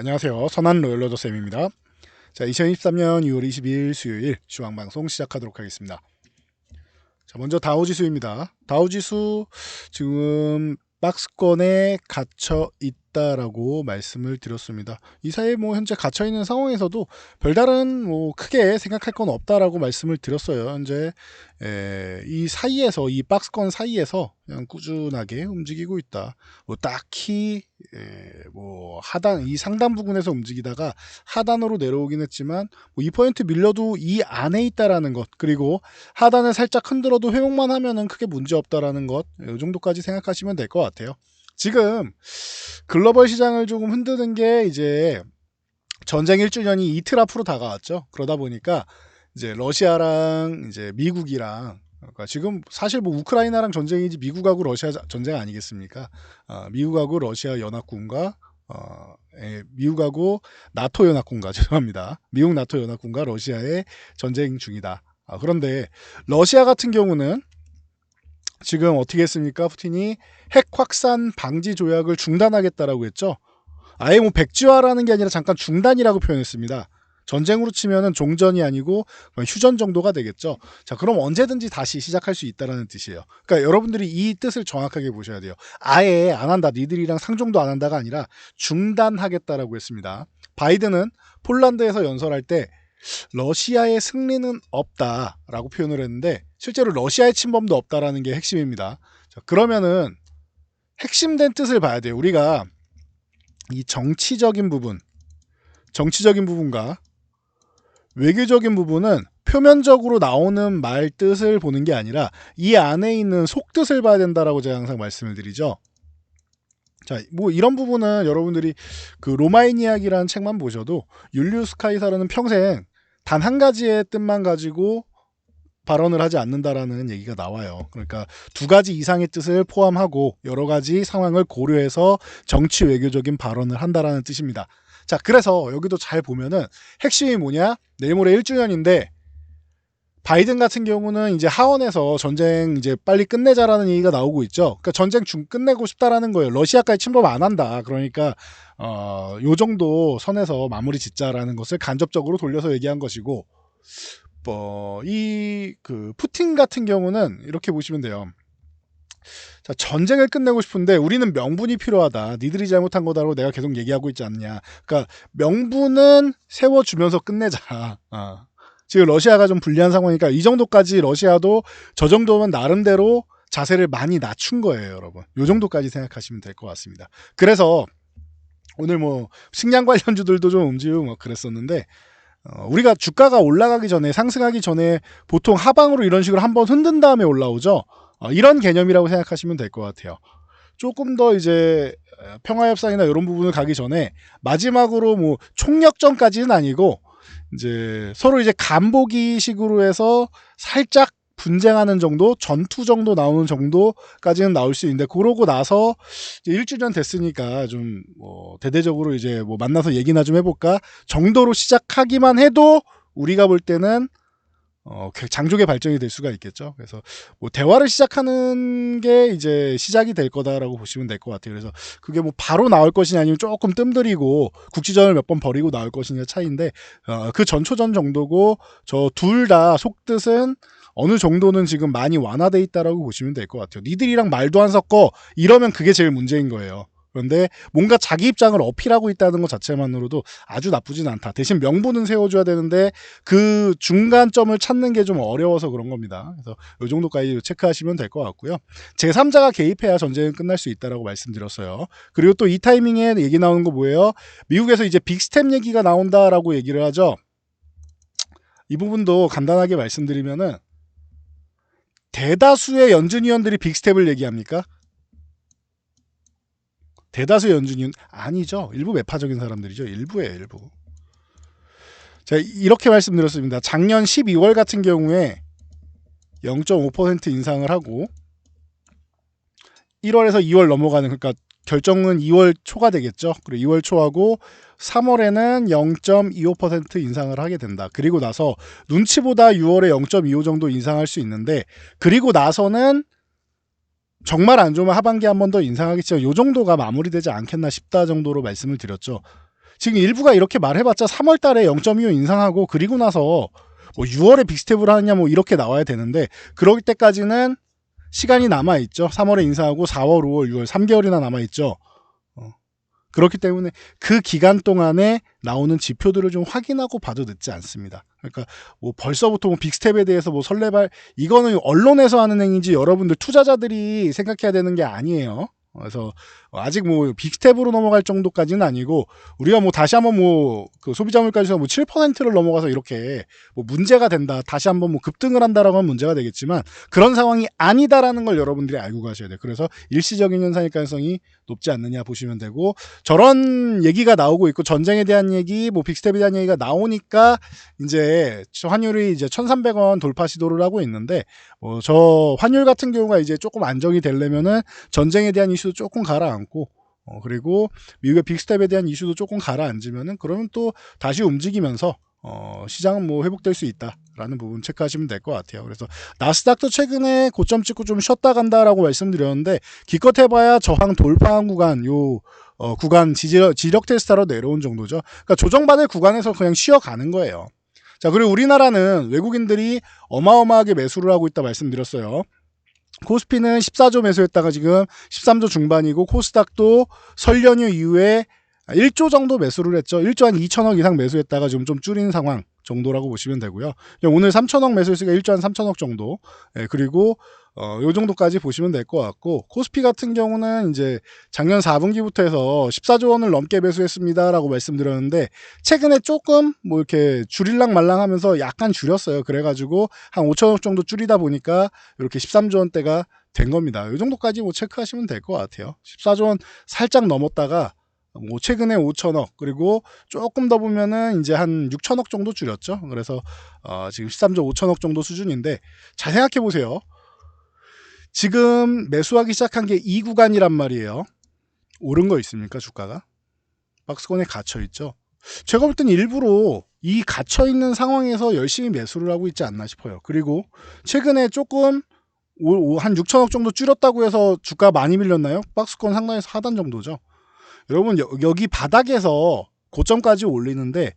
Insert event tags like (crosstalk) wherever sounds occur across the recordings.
안녕하세요. 선한 로열러더 쌤입니다. 자, 2023년 6월 22일 수요일 주황 방송 시작하도록 하겠습니다. 자, 먼저 다우 지수입니다. 다우 지수 지금 박스권에 갇혀 있 다라고 말씀을 드렸습니다. 이 사이에 뭐 현재 갇혀 있는 상황에서도 별다른 뭐 크게 생각할 건 없다라고 말씀을 드렸어요. 현재 에, 이 사이에서 이 박스권 사이에서 그냥 꾸준하게 움직이고 있다. 뭐 딱히 에, 뭐 하단 이 상단 부분에서 움직이다가 하단으로 내려오긴 했지만 뭐 2% 밀려도 이 안에 있다라는 것 그리고 하단을 살짝 흔들어도 회복만 하면은 크게 문제 없다라는 것 이 정도까지 생각하시면 될 것 같아요. 지금 글로벌 시장을 조금 흔드는 게 이제 전쟁 1주년이 이틀 앞으로 다가왔죠. 그러다 보니까 이제 러시아랑 이제 미국이랑 그러니까 지금 사실 뭐 우크라이나랑 전쟁이지 미국하고 러시아 전쟁 아니겠습니까? 어, 미국하고 러시아 연합군과 어, 예, 미국하고 나토 연합군과 (laughs) 죄송합니다. 미국 나토 연합군과 러시아의 전쟁 중이다. 아, 그런데 러시아 같은 경우는 지금 어떻게 했습니까? 푸틴이 핵 확산 방지 조약을 중단하겠다라고 했죠. 아예 뭐 백지화라는 게 아니라 잠깐 중단이라고 표현했습니다. 전쟁으로 치면은 종전이 아니고 휴전 정도가 되겠죠. 자, 그럼 언제든지 다시 시작할 수 있다라는 뜻이에요. 그러니까 여러분들이 이 뜻을 정확하게 보셔야 돼요. 아예 안 한다, 니들이랑 상종도 안 한다가 아니라 중단하겠다라고 했습니다. 바이든은 폴란드에서 연설할 때 러시아의 승리는 없다라고 표현을 했는데 실제로 러시아의 침범도 없다라는 게 핵심입니다. 자, 그러면은 핵심된 뜻을 봐야 돼요. 우리가 이 정치적인 부분, 정치적인 부분과 외교적인 부분은 표면적으로 나오는 말 뜻을 보는 게 아니라 이 안에 있는 속뜻을 봐야 된다라고 제가 항상 말씀을 드리죠. 자, 뭐 이런 부분은 여러분들이 그 로마인 이야기라는 책만 보셔도 율리우스 카이사르는 평생 단 한 가지의 뜻만 가지고 발언을 하지 않는다라는 얘기가 나와요. 그러니까 두 가지 이상의 뜻을 포함하고 여러 가지 상황을 고려해서 정치 외교적인 발언을 한다라는 뜻입니다. 자, 그래서 여기도 잘 보면은 핵심이 뭐냐? 내일 모레 1주년인데 바이든 같은 경우는 이제 하원에서 전쟁 이제 빨리 끝내자라는 얘기가 나오고 있죠. 그러니까 전쟁 중 끝내고 싶다라는 거예요. 러시아까지 침범 안 한다. 그러니까 어, 요 정도 선에서 마무리 짓자라는 것을 간접적으로 돌려서 얘기한 것이고 뭐, 이, 그, 푸틴 같은 경우는 이렇게 보시면 돼요. 자, 전쟁을 끝내고 싶은데 우리는 명분이 필요하다. 니들이 잘못한 거다라고 내가 계속 얘기하고 있지 않냐. 그러니까 명분은 세워주면서 끝내자. 어. 지금 러시아가 좀 불리한 상황이니까 이 정도까지 러시아도 저 정도면 나름대로 자세를 많이 낮춘 거예요, 여러분. 요 정도까지 생각하시면 될 것 같습니다. 그래서 오늘 뭐 식량 관련주들도 좀 움직이고 뭐 그랬었는데 어, 우리가 주가가 올라가기 전에 상승하기 전에 보통 하방으로 이런 식으로 한번 흔든 다음에 올라오죠. 어, 이런 개념이라고 생각하시면 될 것 같아요. 조금 더 이제 평화협상이나 이런 부분을 가기 전에 마지막으로 뭐 총력전까지는 아니고 이제 서로 이제 간보기 식으로 해서 살짝 분쟁하는 정도, 전투 정도 나오는 정도까지는 나올 수 있는데 그러고 나서 이제 1주년 됐으니까 좀 뭐 대대적으로 이제 뭐 만나서 얘기나 좀 해볼까 정도로 시작하기만 해도 우리가 볼 때는 어, 장족의 발전이 될 수가 있겠죠. 그래서 뭐 대화를 시작하는 게 이제 시작이 될 거다라고 보시면 될 것 같아요. 그래서 그게 뭐 바로 나올 것이냐 아니면 조금 뜸들이고 국지전을 몇번 버리고 나올 것이냐 차이인데 어, 그 전초전 정도고 저 둘 다 속뜻은 어느 정도는 지금 많이 완화돼 있다라고 보시면 될 것 같아요. 니들이랑 말도 안 섞어 이러면 그게 제일 문제인 거예요. 그런데 뭔가 자기 입장을 어필하고 있다는 것 자체만으로도 아주 나쁘진 않다. 대신 명분은 세워줘야 되는데 그 중간점을 찾는 게 좀 어려워서 그런 겁니다. 그래서 이 정도까지 체크하시면 될 것 같고요. 제3자가 개입해야 전쟁은 끝날 수 있다라고 말씀드렸어요. 그리고 또 이 타이밍에 얘기 나오는 거 뭐예요? 미국에서 이제 빅스텝 얘기가 나온다라고 얘기를 하죠. 이 부분도 간단하게 말씀드리면은 대다수의 연준위원들이 빅스텝을 얘기합니까? 대다수 연준위원 아니죠. 일부 매파적인 사람들이죠. 일부예요, 일부. 자, 이렇게 말씀드렸습니다. 작년 12월 같은 경우에 0.5% 인상을 하고 1월에서 2월 넘어가는 그러니까 결정은 2월 초가 되겠죠. 그리고 2월 초하고 3월에는 0.25% 인상을 하게 된다. 그리고 나서 눈치보다 6월에 0.25 정도 인상할 수 있는데 그리고 나서는 정말 안 좋으면 하반기 한 번 더 인상하겠지만 요 정도가 마무리되지 않겠나 싶다 정도로 말씀을 드렸죠. 지금 일부가 이렇게 말해봤자 3월 달에 0.25 인상하고 그리고 나서 뭐 6월에 빅스텝을 하느냐 뭐 이렇게 나와야 되는데 그럴 때까지는 시간이 남아 있죠. 3월에 인상하고 4월, 5월, 6월 3개월이나 남아 있죠. 어. 그렇기 때문에 그 기간 동안에 나오는 지표들을 좀 확인하고 봐도 늦지 않습니다. 그러니까 뭐 벌써부터 뭐 빅스텝에 대해서 뭐 설레발 이거는 언론에서 하는 행위지 여러분들 투자자들이 생각해야 되는 게 아니에요. 그래서 아직 뭐 빅스텝으로 넘어갈 정도까지는 아니고 우리가 뭐 다시 한번 뭐 그 소비자 물가지수가 뭐 7%를 넘어가서 이렇게 뭐 문제가 된다 다시 한번 뭐 급등을 한다라고 하면 문제가 되겠지만 그런 상황이 아니다라는 걸 여러분들이 알고 가셔야 돼요. 그래서 일시적인 현상일 가능성이 높지 않느냐 보시면 되고 저런 얘기가 나오고 있고 전쟁에 대한 얘기 뭐 빅스텝에 대한 얘기가 나오니까 이제 환율이 이제 1,300원 돌파 시도를 하고 있는데 어, 저 환율 같은 경우가 이제 조금 안정이 되려면은 전쟁에 대한 이슈도 조금 가라앉고 어, 그리고 미국의 빅스텝에 대한 이슈도 조금 가라앉으면은 그러면 또 다시 움직이면서 어, 시장은 뭐 회복될 수 있다라는 부분 체크하시면 될 것 같아요. 그래서 나스닥도 최근에 고점 찍고 좀 쉬었다 간다라고 말씀드렸는데 기껏 해봐야 저항 돌파한 구간 요 어, 구간 지지력, 지력 테스트로 내려온 정도죠. 그러니까 조정받을 구간에서 그냥 쉬어가는 거예요. 자 그리고 우리나라는 외국인들이 어마어마하게 매수를 하고 있다 말씀드렸어요. 코스피는 14조 매수했다가 지금 13조 중반이고 코스닥도 설 연휴 이후에 1조 정도 매수를 했죠. 1조 한 2천억 이상 매수했다가 지금 좀 줄인 상황 정도라고 보시면 되고요. 오늘 3천억 매수했으니까 1조 한 3천억 정도. 예, 그리고 어, 요 정도까지 보시면 될 것 같고 코스피 같은 경우는 이제 작년 4분기부터 해서 14조 원을 넘게 매수했습니다라고 말씀드렸는데 최근에 조금 뭐 이렇게 줄일랑 말랑하면서 약간 줄였어요. 그래가지고 한 5천억 정도 줄이다 보니까 이렇게 13조 원대가 된 겁니다. 요 정도까지 뭐 체크하시면 될 것 같아요. 14조 원 살짝 넘었다가 뭐 최근에 5천억 그리고 조금 더 보면은 이제 한 6천억 정도 줄였죠. 그래서 어 지금 13조 5천억 정도 수준인데 잘 생각해 보세요. 지금 매수하기 시작한 게 이 구간이란 말이에요. 오른 거 있습니까 주가가? 박스권에 갇혀 있죠. 제가 볼 땐 일부러 이 갇혀 있는 상황에서 열심히 매수를 하고 있지 않나 싶어요. 그리고 최근에 조금 한 6천억 정도 줄였다고 해서 주가 많이 밀렸나요? 박스권 상당해서 하단 정도죠. 여러분 여, 기 바닥에서 고점까지 올리는데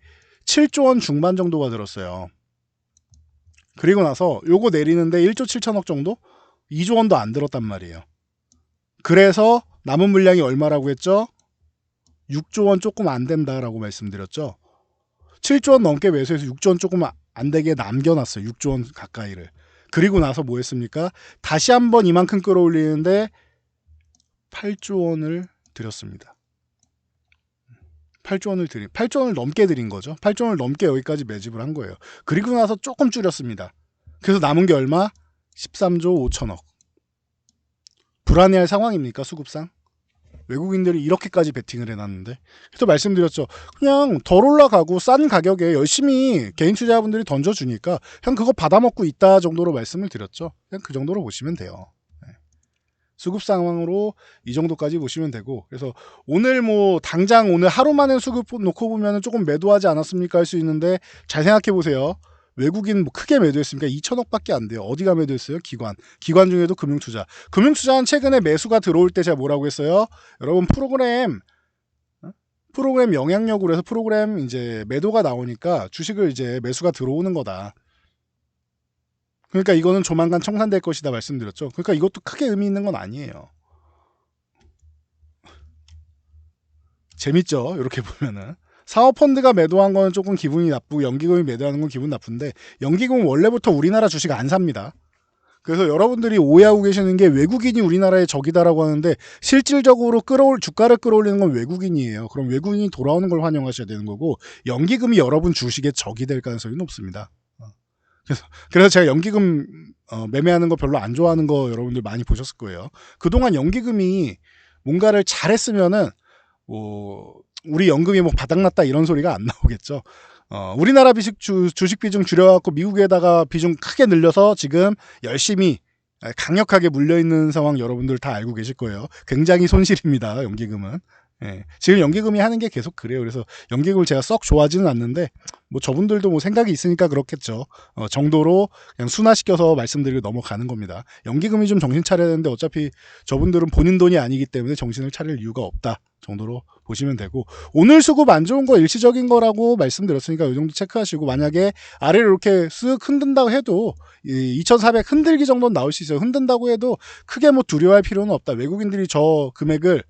7조 원 중반 정도가 들었어요. 그리고 나서 요거 내리는데 1조 7천억 정도? 2조 원도 안 들었단 말이에요. 그래서 남은 물량이 얼마라고 했죠? 6조 원 조금 안 된다라고 말씀드렸죠. 7조 원 넘게 매수해서 6조 원 조금 안 되게 남겨놨어요. 6조 원 가까이를. 그리고 나서 뭐 했습니까? 다시 한번 이만큼 끌어올리는데 8조 원을 드렸습니다. 8조 원을 드린 8조 원을 넘게 드린 거죠. 8조 원을 넘게 여기까지 매집을 한 거예요. 그리고 나서 조금 줄였습니다. 그래서 남은 게 얼마? 13조 5천억. 불안해할 상황입니까 수급상? 외국인들이 이렇게까지 베팅을 해놨는데 그래서 말씀드렸죠. 그냥 덜 올라가고 싼 가격에 열심히 개인 투자자분들이 던져주니까 그냥 그거 받아먹고 있다 정도로 말씀을 드렸죠. 그냥 그 정도로 보시면 돼요. 수급 상황으로 이 정도까지 보시면 되고 그래서 오늘 뭐 당장 오늘 하루 만에 수급 놓고 보면 조금 매도하지 않았습니까 할 수 있는데 잘 생각해 보세요. 외국인 뭐 크게 매도했습니까? 2천억밖에 안 돼요. 어디가 매도했어요? 기관. 기관 중에도 금융투자. 금융투자는 최근에 매수가 들어올 때 제가 뭐라고 했어요? 여러분 프로그램 어? 프로그램 영향력으로 해서 프로그램 이제 매도가 나오니까 주식을 이제 매수가 들어오는 거다. 그러니까 이거는 조만간 청산될 것이다 말씀드렸죠. 그러니까 이것도 크게 의미 있는 건 아니에요. 재밌죠? 이렇게 (laughs) 보면은. 사업펀드가 매도한 거는 조금 기분이 나쁘고 연기금이 매도하는 건 기분 나쁜데 연기금은 원래부터 우리나라 주식 안 삽니다. 그래서 여러분들이 오해하고 계시는 게 외국인이 우리나라의 적이다라고 하는데 실질적으로 끌어올 주가를 끌어올리는 건 외국인이에요. 그럼 외국인이 돌아오는 걸 환영하셔야 되는 거고 연기금이 여러분 주식의 적이 될 가능성이 높습니다. 그래서, 그래서 제가 연기금 어, 매매하는 거 별로 안 좋아하는 거 여러분들 많이 보셨을 거예요. 그동안 연기금이 뭔가를 잘했으면은 뭐 우리 연금이 뭐 바닥났다 이런 소리가 안 나오겠죠. 어, 우리나라 비식 주, 주식 비중 줄여갖고 미국에다가 비중 크게 늘려서 지금 열심히 강력하게 물려있는 상황 여러분들 다 알고 계실 거예요. 굉장히 손실입니다. 연기금은. 예. 지금 연기금이 하는 게 계속 그래요. 그래서 연기금을 제가 썩 좋아하지는 않는데 뭐 저분들도 뭐 생각이 있으니까 그렇겠죠. 어, 정도로 그냥 순화시켜서 말씀드리고 넘어가는 겁니다. 연기금이 좀 정신 차려야 되는데 어차피 저분들은 본인 돈이 아니기 때문에 정신을 차릴 이유가 없다 정도로 보시면 되고 오늘 수급 안 좋은 거 일시적인 거라고 말씀드렸으니까 이 정도 체크하시고 만약에 아래로 이렇게 쓱 흔든다고 해도 이2400 흔들기 정도는 나올 수 있어요. 흔든다고 해도 크게 뭐 두려워할 필요는 없다. 외국인들이 저 금액을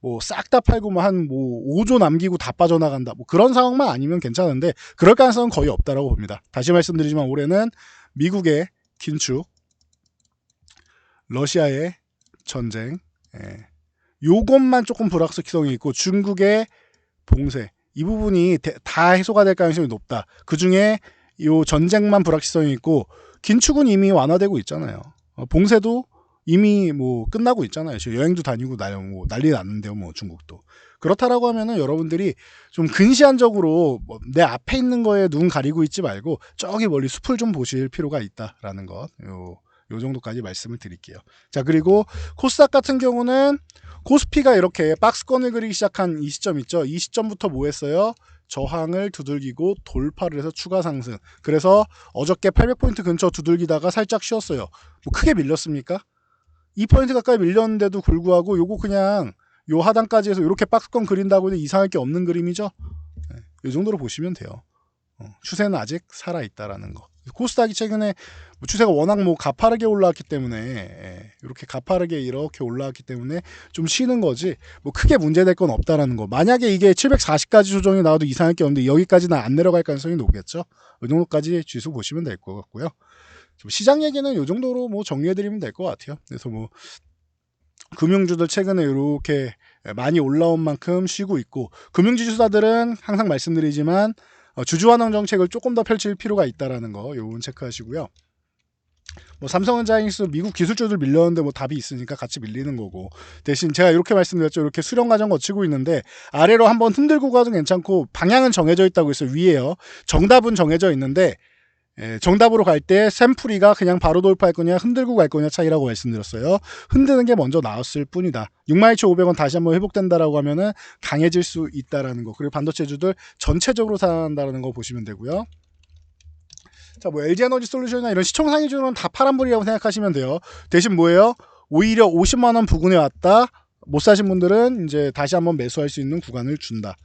뭐 싹 다 팔고 뭐 한 뭐 5조 남기고 다 빠져나간다. 뭐 그런 상황만 아니면 괜찮은데 그럴 가능성은 거의 없다라고 봅니다. 다시 말씀드리지만 올해는 미국의 긴축, 러시아의 전쟁, 예. 요것만 조금 불확실성이 있고 중국의 봉쇄 이 부분이 대- 다 해소가 될 가능성이 높다. 그 중에 요 전쟁만 불확실성이 있고 긴축은 이미 완화되고 있잖아요. 어, 봉쇄도 이미 뭐 끝나고 있잖아요. 지금 여행도 다니고 날, 뭐 난리 났는데요, 뭐 중국도. 그렇다라고 하면은 여러분들이 좀 근시안적으로 뭐 내 앞에 있는 거에 눈 가리고 있지 말고 저기 멀리 숲을 좀 보실 필요가 있다라는 것. 요, 요 정도까지 말씀을 드릴게요. 자, 그리고 코스닥 같은 경우는 코스피가 이렇게 박스권을 그리기 시작한 이 시점 있죠. 이 시점부터 뭐 했어요? 저항을 두들기고 돌파를 해서 추가 상승. 그래서 어저께 800포인트 근처 두들기다가 살짝 쉬었어요. 뭐 크게 밀렸습니까? 2포인트 가까이 밀렸는데도 불구하고 요거 그냥 요 하단까지 해서 이렇게 박스권 그린다고 해도 이상할 게 없는 그림이죠. 네, 이 정도로 보시면 돼요. 어, 추세는 아직 살아있다라는 거. 코스닥이 최근에 뭐 추세가 워낙 뭐 가파르게 올라왔기 때문에 예, 이렇게 가파르게 이렇게 올라왔기 때문에 좀 쉬는 거지 뭐 크게 문제될 건 없다라는 거. 만약에 이게 740까지 조정이 나와도 이상할 게 없는데 여기까지는 안 내려갈 가능성이 높겠죠. 이 정도까지 지수 보시면 될 것 같고요. 좀 시장 얘기는 이 정도로 뭐 정리해드리면 될 것 같아요. 그래서 뭐 금융주들 최근에 이렇게 많이 올라온 만큼 쉬고 있고 금융지주사들은 항상 말씀드리지만 어, 주주환원 정책을 조금 더 펼칠 필요가 있다라는 거 요건 체크하시고요. 뭐 삼성전자 인수 미국 기술주들 밀렸는데 뭐 답이 있으니까 같이 밀리는 거고 대신 제가 이렇게 말씀드렸죠 이렇게 수령 과정 거치고 있는데 아래로 한번 흔들고 가도 괜찮고 방향은 정해져 있다고 했어요 위에요 정답은 정해져 있는데 예, 정답으로 갈 때 샘플이가 그냥 바로 돌파할 거냐 흔들고 갈 거냐 차이라고 말씀드렸어요. 흔드는 게 먼저 나왔을 뿐이다. 62,500원 다시 한번 회복된다라고 하면은 강해질 수 있다라는 거. 그리고 반도체주들 전체적으로 살아난다는 거 보시면 되고요. 자, 뭐 LG 에너지 솔루션이나 이런 시총 상위주는 다 파란불이라고 생각하시면 돼요. 대신 뭐예요? 오히려 50만 원 부근에 왔다. 못 사신 분들은 이제 다시 한번 매수할 수 있는 구간을 준다.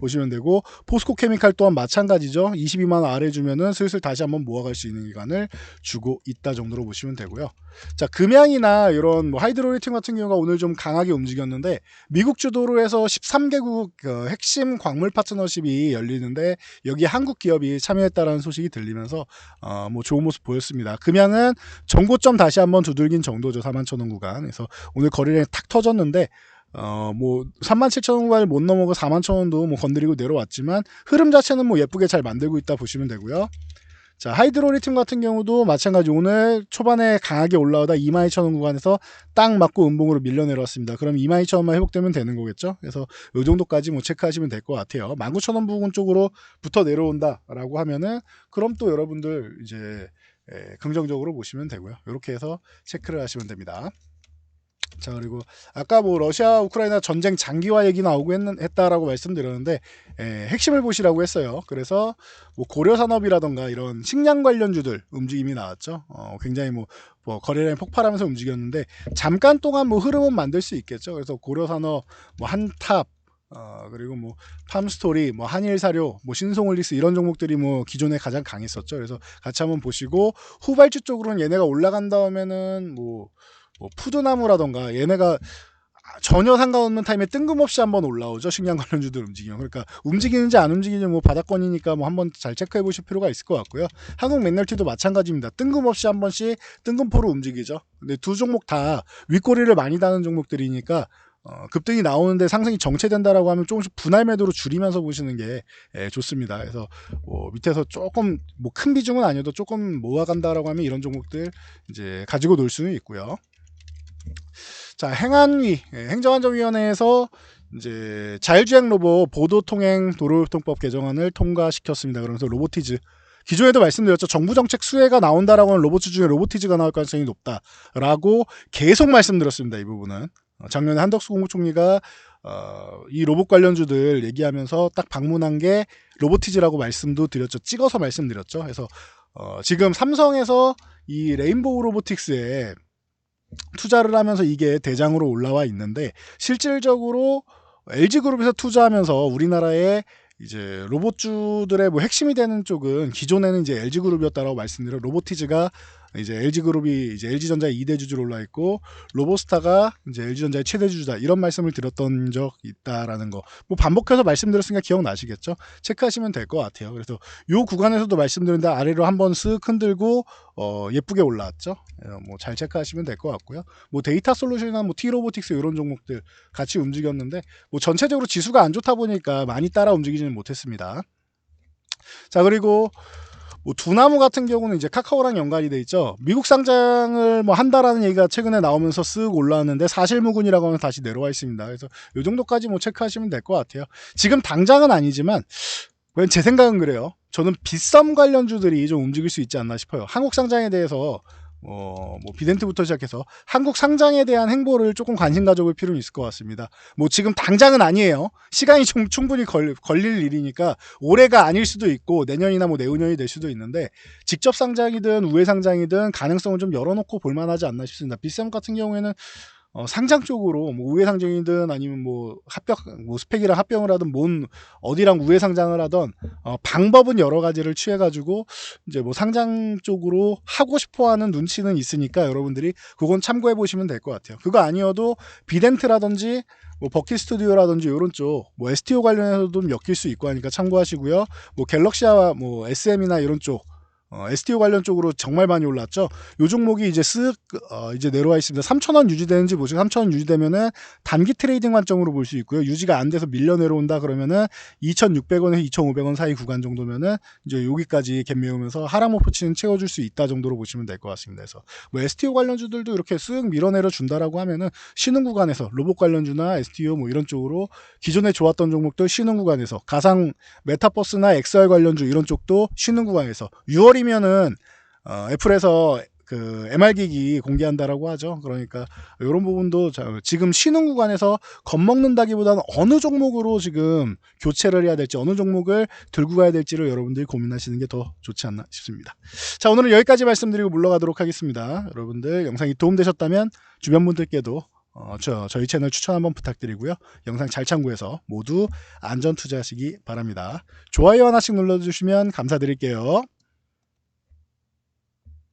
어, 보시면 되고 포스코 케미칼 또한 마찬가지죠. 22만 원 아래 주면은 슬슬 다시 한번 모아갈 수 있는 기간을 주고 있다 정도로 보시면 되고요. 자 금양이나 이런 뭐 하이드로리튬 같은 경우가 오늘 좀 강하게 움직였는데 미국 주도로 해서 13개국 그 핵심 광물 파트너십이 열리는데 여기 한국 기업이 참여했다라는 소식이 들리면서 어, 뭐 좋은 모습 보였습니다. 금양은 정고점 다시 한번 두들긴 정도죠. 4만 천원 구간. 그래서 오늘 거래량이 탁 터졌는데 어, 뭐, 37,000원 구간을 못 넘어가 41,000원도 뭐 건드리고 내려왔지만, 흐름 자체는 뭐 예쁘게 잘 만들고 있다 보시면 되고요. 자, 하이드로리튬 같은 경우도 마찬가지 오늘 초반에 강하게 올라오다 22,000원 구간에서 딱 맞고 음봉으로 밀려 내려왔습니다. 그럼 22,000원만 회복되면 되는 거겠죠? 그래서 이 정도까지 뭐 체크하시면 될 것 같아요. 19,000원 부근 쪽으로 붙어 내려온다라고 하면은, 그럼 또 여러분들 이제, 예, 긍정적으로 보시면 되고요. 이렇게 해서 체크를 하시면 됩니다. 자 그리고 아까 뭐 러시아 우크라이나 전쟁 장기화 얘기 나오고 했, 했다라고 말씀드렸는데 에, 핵심을 보시라고 했어요. 그래서 뭐 고려 산업이라던가 이런 식량 관련주들 움직임이 나왔죠. 어, 굉장히 뭐, 뭐 거래량이 폭발하면서 움직였는데 잠깐 동안 뭐 흐름은 만들 수 있겠죠. 그래서 고려 산업 뭐 한탑 어, 그리고 뭐 팜스토리, 뭐 한일사료, 뭐 신송올리스 이런 종목들이 뭐 기존에 가장 강했었죠. 그래서 같이 한번 보시고 후발주 쪽으로는 얘네가 올라간 다음에는 뭐 뭐 푸드나무라던가 얘네가 전혀 상관없는 타임에 뜬금없이 한번 올라오죠. 식량 관련주들 움직이면. 그러니까 움직이는지 안 움직이는지 뭐 바닥권이니까 뭐 한번 잘 체크해 보실 필요가 있을 것 같고요. 한국 맥널티도 마찬가지입니다. 뜬금없이 한 번씩 뜬금포로 움직이죠. 근데 두 종목 다 윗꼬리를 많이 다는 종목들이니까 어, 급등이 나오는데 상승이 정체된다라고 하면 조금씩 분할 매도로 줄이면서 보시는 게 예, 좋습니다. 그래서 뭐 밑에서 조금 뭐 큰 비중은 아니어도 조금 모아간다라고 하면 이런 종목들 이제 가지고 놀 수는 있고요. 자, 행안위 예, 행정안전위원회에서 이제 자율주행 로봇 보도통행 도로교통법 개정안을 통과시켰습니다. 그러면서 로보티즈 기존에도 말씀드렸죠. 정부 정책 수혜가 나온다라고 하는 로봇 중에 로보티즈가 나올 가능성이 높다라고 계속 말씀드렸습니다. 이 부분은 어, 작년에 한덕수 국무총리가 어, 이 로봇 관련주들 얘기하면서 딱 방문한 게 로보티즈라고 말씀도 드렸죠. 찍어서 말씀드렸죠. 그래서 어, 지금 삼성에서 이 레인보우 로보틱스에 투자를 하면서 이게 대장으로 올라와 있는데 실질적으로 LG그룹에서 투자하면서 우리나라의 이제 로봇주들의 뭐 핵심이 되는 쪽은 기존에는 이제 LG그룹이었다라고 말씀드려 로보티즈가 이제 LG그룹이 이제 LG전자의 2대 주주로 올라 있고 로보스타가 이제 LG전자의 최대 주주다 이런 말씀을 드렸던 적 있다라는 거 뭐 반복해서 말씀드렸으니까 기억나시겠죠? 체크하시면 될 것 같아요. 그래서 요 구간에서도 말씀드렸는데 아래로 한번 쓱 흔들고 어 예쁘게 올라왔죠. 뭐 잘 체크하시면 될 것 같고요. 뭐 데이터 솔루션이나 뭐 T로보틱스 이런 종목들 같이 움직였는데 뭐 전체적으로 지수가 안 좋다 보니까 많이 따라 움직이지는 못했습니다. 자 그리고 뭐 두나무 같은 경우는 이제 카카오랑 연관이 돼 있죠. 미국 상장을 뭐 한다라는 얘기가 최근에 나오면서 쓱 올라왔는데 사실무근이라고 하면 다시 내려와 있습니다. 그래서 이 정도까지 뭐 체크하시면 될 것 같아요. 지금 당장은 아니지만 제 생각은 그래요. 저는 빗썸 관련주들이 좀 움직일 수 있지 않나 싶어요. 한국 상장에 대해서 어, 뭐 비덴트부터 시작해서 한국 상장에 대한 행보를 조금 관심 가져볼 필요는 있을 것 같습니다. 뭐 지금 당장은 아니에요. 시간이 좀 충분히 걸, 걸릴 일이니까 올해가 아닐 수도 있고 내년이나 뭐 내후년이 될 수도 있는데 직접 상장이든 우회 상장이든 가능성을 좀 열어놓고 볼만하지 않나 싶습니다. 비썸 같은 경우에는 어, 상장 쪽으로 뭐 우회 상장이든 아니면 뭐 합병 뭐 스펙이랑 합병을 하든 뭔 어디랑 우회 상장을 하던 어, 방법은 여러 가지를 취해 가지고 이제 뭐 상장 쪽으로 하고 싶어 하는 눈치는 있으니까 여러분들이 그건 참고해 보시면 될 것 같아요. 그거 아니어도 비덴트라든지 뭐 버킷 스튜디오라든지 이런 쪽, 뭐 STO 관련해서도 엮일 수 있고 하니까 참고하시고요. 뭐 갤럭시와 뭐 SM이나 이런 쪽, 어, STO 관련 쪽으로 정말 많이 올랐죠. 요 종목이 이제 쓱 어, 이제 내려와 있습니다. 3,000원 유지되는지 보시고 3,000원 유지되면은 단기 트레이딩 관점으로 볼 수 있고요. 유지가 안 돼서 밀려 내려온다 그러면은 2,600원에서 2,500원 사이 구간 정도면은 이제 여기까지 갭 메우면서 하락 목표치는 채워줄 수 있다 정도로 보시면 될 것 같습니다. 그래서 뭐 STO 관련주들도 이렇게 쓱 밀어내려 준다라고 하면은 쉬는 구간에서 로봇 관련주나 STO 뭐 이런 쪽으로 기존에 좋았던 종목들 쉬는 구간에서 가상 메타버스나 XR 관련주 이런 쪽도 쉬는 구간에서 6월이 10월이면은 어, 애플에서 그 MR기기 공개한다라고 하죠. 그러니까 이런 부분도 지금 쉬는 구간에서 겁먹는다기보다는 어느 종목으로 지금 교체를 해야 될지 어느 종목을 들고 가야 될지를 여러분들이 고민하시는 게 더 좋지 않나 싶습니다. 자 오늘은 여기까지 말씀드리고 물러가도록 하겠습니다. 여러분들 영상이 도움되셨다면 주변 분들께도 어, 저, 저희 채널 추천 한번 부탁드리고요. 영상 잘 참고해서 모두 안전 투자하시기 바랍니다. 좋아요 하나씩 눌러주시면 감사드릴게요.